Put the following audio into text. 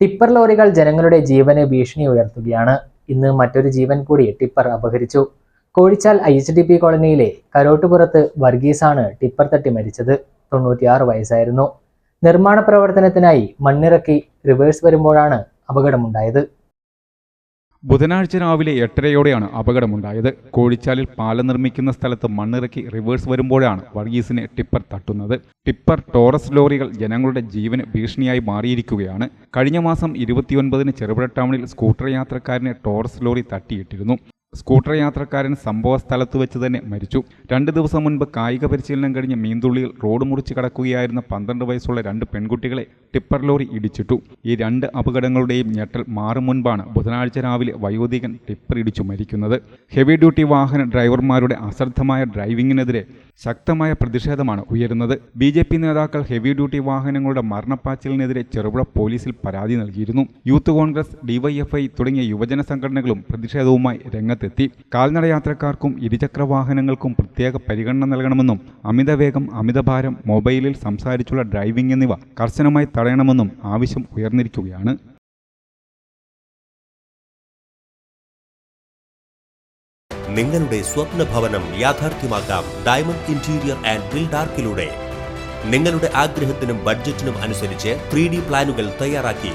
Tipper ലോറികൾ ജനങ്ങളുടെ ജീവന് ഭീഷണി ഉയർത്തുകയാണ്. ഇന്ന് മറ്റൊരു ജീവൻ കൂടി ടിപ്പർ അപഹരിച്ചു. കോഴിച്ചാൽ എച്ച് ഡി പി കോളനിയിലെ കരോട്ടുപുറത്ത് വർഗീസാണ് ടിപ്പർ തട്ടി മരിച്ചത്. തൊണ്ണൂറ്റിയാറ് വയസ്സായിരുന്നു. നിർമ്മാണ പ്രവർത്തനത്തിനായി മണ്ണിറക്കി റിവേഴ്സ് വരുമ്പോഴാണ് അപകടമുണ്ടായത്. ബുധനാഴ്ച രാവിലെ എട്ടരയോടെയാണ് അപകടമുണ്ടായത്. കോഴിച്ചാലിൽ പാലം നിർമ്മിക്കുന്ന സ്ഥലത്ത് മണ്ണിറക്കി റിവേഴ്സ് വരുമ്പോഴാണ് വർഗീസിനെ ടിപ്പർ തട്ടുന്നത്. ടിപ്പർ ടോറസ് ലോറികൾ ജനങ്ങളുടെ ജീവന് ഭീഷണിയായി മാറിയിരിക്കുകയാണ്. കഴിഞ്ഞ മാസം ഇരുപത്തിയൊൻപതിന് ചെറുപുഴ ടൗണിൽ സ്കൂട്ടർ യാത്രക്കാരനെ ടോറസ് ലോറി തട്ടിയിട്ടിരുന്നു. സ്കൂട്ടർ യാത്രക്കാരൻ സംഭവ സ്ഥലത്ത് വെച്ച് തന്നെ മരിച്ചു. രണ്ട് ദിവസം മുൻപ് കായിക പരിശീലനം കഴിഞ്ഞ് മീന്തുള്ളിയിൽ റോഡ് മുറിച്ച് കടക്കുകയായിരുന്ന പന്ത്രണ്ട് വയസ്സുള്ള രണ്ട് പെൺകുട്ടികളെ ടിപ്പർ ലോറി ഇടിച്ചിട്ടു. ഈ രണ്ട് അപകടങ്ങളുടെയും ഞെട്ടൽ മാറും മുൻപാണ് ബുധനാഴ്ച രാവിലെ വയോധികൻ ടിപ്പർ ഇടിച്ചു മരിക്കുന്നത്. ഹെവി ഡ്യൂട്ടി വാഹന ഡ്രൈവർമാരുടെ അശ്രദ്ധമായ ഡ്രൈവിംഗിനെതിരെ ശക്തമായ പ്രതിഷേധമാണ് ഉയരുന്നത്. ബി ജെ പി നേതാക്കൾ ഹെവി ഡ്യൂട്ടി വാഹനങ്ങളുടെ മരണപ്പാച്ചിലിനെതിരെ ചെറുപുഴ പോലീസിൽ പരാതി നൽകിയിരുന്നു. യൂത്ത് കോൺഗ്രസ് ഡിവൈഎഫ്ഐ തുടങ്ങിയ യുവജന സംഘടനകളും പ്രതിഷേധവുമായി രംഗത്തെത്തി കാൽനട യാത്രക്കാർക്കും ഇരുചക്ര വാഹനങ്ങൾക്കും പ്രത്യേക പരിഗണന നൽകണമെന്നും അമിതവേഗം അമിതഭാരം മൊബൈലിൽ സംസാരിച്ചുള്ള ഡ്രൈവിംഗ് എന്നിവ കർശനമായി തടയണമെന്നും ആവശ്യം ഉയർന്നിരിക്കുകയാണ്. നിങ്ങളുടെ സ്വപ്ന ഭവനം യാഥാർത്ഥ്യമാക്കാം ഡയമണ്ട് ഇന്റീരിയർ ആൻഡ് ബിൽഡാർക്കിലൂടെ നിങ്ങളുടെ ആഗ്രഹത്തിനും ബഡ്ജറ്റിനും അനുസരിച്ച് ത്രീ പ്ലാനുകൾ തയ്യാറാക്കി.